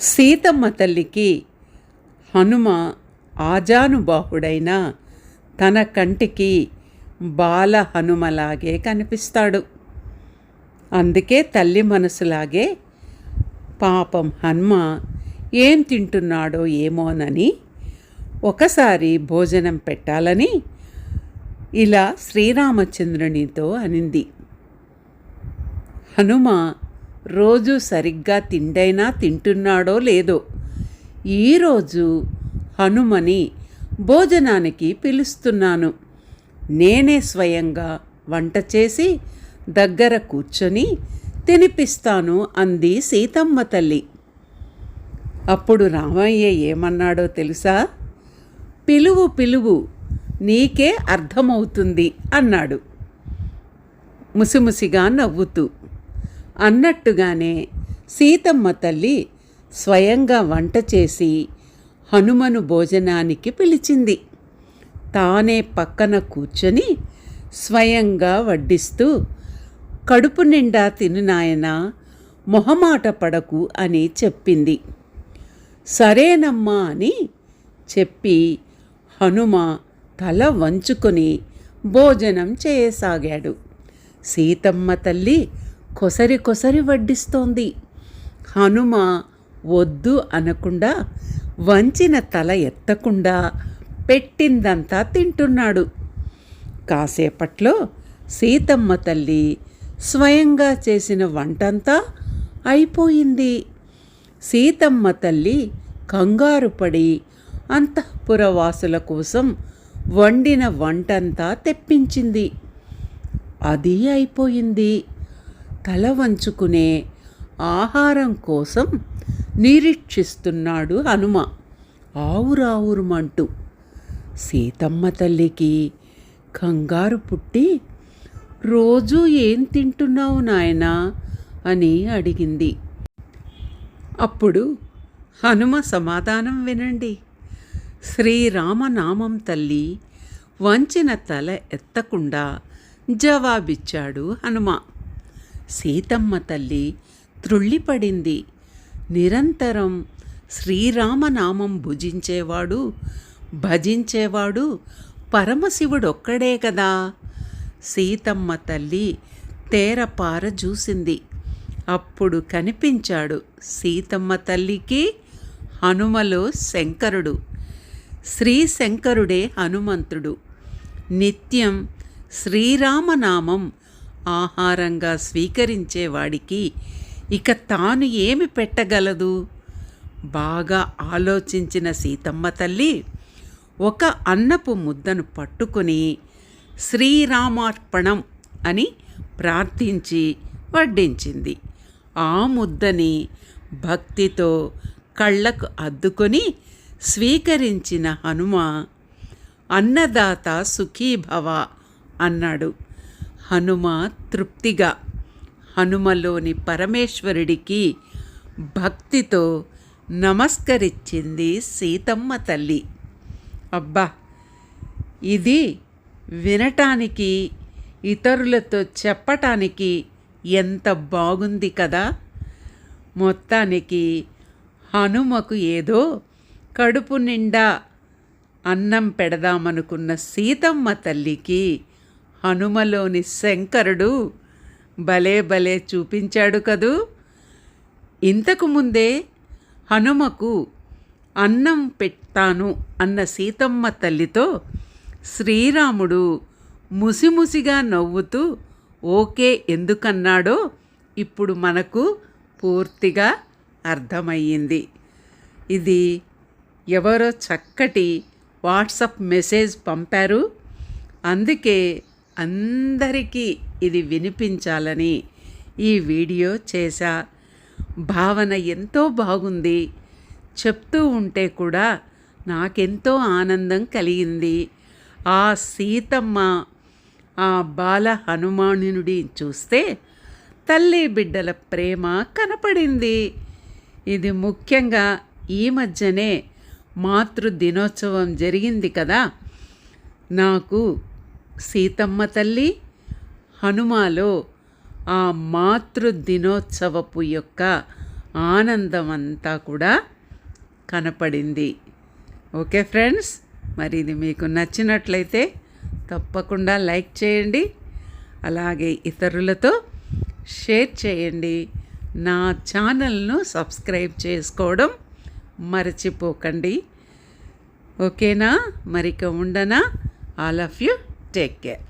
సీతమ్మ తల్లికి హనుమ ఆజానుబాహుడైన తన కంటికి బాల హనుమలాగే కనిపిస్తాడు. అందుకే తల్లి మనసులాగే పాపం హనుమ ఏం తింటున్నాడో ఏమోనని ఒకసారి భోజనం పెట్టాలని ఇలా శ్రీరామచంద్రునితో అనింది. హనుమ రోజు సరిగ్గా తిండైనా తింటున్నాడో లేదో. ఈరోజు హనుమని భోజనానికి పిలుస్తున్నాను. నేనే స్వయంగా వంట చేసి దగ్గర కూర్చొని తినిపిస్తాను అంది సీతమ్మ తల్లి. అప్పుడు రామయ్య ఏమన్నాడో తెలుసా? పిలువు పిలువు నీకే అర్థమవుతుంది అన్నాడు. ముసిముసిగా నవ్వుతూ. అన్నట్టుగానే సీతమ్మ తల్లి స్వయంగా వంట చేసి హనుమను భోజనానికి పిలిచింది. తానే పక్కన కూర్చొని స్వయంగా వడ్డిస్తూ కడుపు నిండా తిననాయనా మొహమాట పడకు అని చెప్పింది. సరేనమ్మా అని చెప్పి హనుమ తల వంచుకొని భోజనం చేయసాగాడు. సీతమ్మ తల్లి కొసరి కొసరి వడ్డిస్తోంది. హనుమ వద్దు అనకుండా వంచిన తల ఎత్తకుండా పెట్టిందంతా తింటున్నాడు. కాసేపట్లో సీతమ్మ తల్లి స్వయంగా చేసిన వంటంతా అయిపోయింది. సీతమ్మ తల్లి కంగారు పడి అంతఃపురవాసుల కోసం వండిన వంటంతా తెప్పించింది. అది అయిపోయింది. తల వంచుకునే ఆహారం కోసం నిరీక్షిస్తున్నాడు హనుమ. ఆవురావురుమంటూ సీతమ్మ తల్లికి కంగారు పుట్టి రోజూ ఏం తింటున్నావు నాయనా? అని అడిగింది. అప్పుడు హనుమ సమాధానం వినండి. శ్రీరామనామం తల్లి వంచిన తల ఎత్తకుండా జవాబిచ్చాడు హనుమ. సీతమ్మ తల్లి త్రుళ్ళిపడింది. నిరంతరం శ్రీరామనామం భుజించేవాడు భజించేవాడు పరమశివుడొక్కడే కదా. సీతమ్మ తల్లి తేరపార చూసింది అప్పుడు కనిపించాడు సీతమ్మ తల్లికి హనుమలో శంకరుడు. శ్రీశంకరుడే హనుమంతుడు. నిత్యం శ్రీరామనామం ఆహారంగా స్వీకరించేవాడికి ఇక తాను ఏమి పెట్టగలదు? బాగా ఆలోచించిన సీతమ్మ తల్లి ఒక అన్నపు ముద్దను పట్టుకొని శ్రీరామార్పణం అని ప్రార్థించి వడ్డించింది. ఆ ముద్దని భక్తితో కళ్ళకు అద్దుకొని స్వీకరించిన హనుమ అన్నదాత సుఖీభవ అన్నాడు. హనుమ తృప్తిగా. హనుమలోని పరమేశ్వరుడికి భక్తితో నమస్కరించింది సీతమ్మ తల్లి. అబ్బా! ఇది వినటానికి ఇతరులతో చెప్పటానికి ఎంత బాగుంది కదా! మొత్తానికి హనుమకు ఏదో కడుపు నిండా అన్నం పెడదామనుకున్న సీతమ్మ తల్లికి హనుమలోని శంకరుడు భలే భలే చూపించాడు కదూ. ఇంతకు ముందే హనుమకు అన్నం పెడతాను అన్న సీతమ్మ తల్లితో శ్రీరాముడు ముసిముసిగా నవ్వుతూ ఓకే ఎందుకన్నాడో ఇప్పుడు మనకు పూర్తిగా అర్థమయ్యింది. ఇది ఎవరో చక్కటి వాట్సప్ మెసేజ్ పంపారు. అందుకే అందరికీ ఇది వినిపించాలని ఈ వీడియో చేశా. భావన ఎంతో బాగుంది. చెప్తూ ఉంటే కూడా నాకెంతో ఆనందం కలిగింది. ఆ సీతమ్మ ఆ బాల హనుమానుడి చూస్తే తల్లి బిడ్డల ప్రేమ కనపడింది. ఇది ముఖ్యంగా ఈ మధ్యనే మాతృ దినోత్సవం జరిగింది కదా. నాకు సీతమ్మ తల్లి హనుమాలో ఆ మాతృ దినోత్సవపు యొక్క ఆనందం అంతా కూడా కనపడింది. ఓకే ఫ్రెండ్స్ మరి ఇది మీకు నచ్చినట్లయితే తప్పకుండా లైక్ చేయండి అలాగే ఇతరులతో షేర్ చేయండి. నా ఛానల్ను సబ్స్క్రైబ్ చేసుకోవడం మర్చిపోకండి. ఓకేనా? మరిక ఉండనా? All of you take care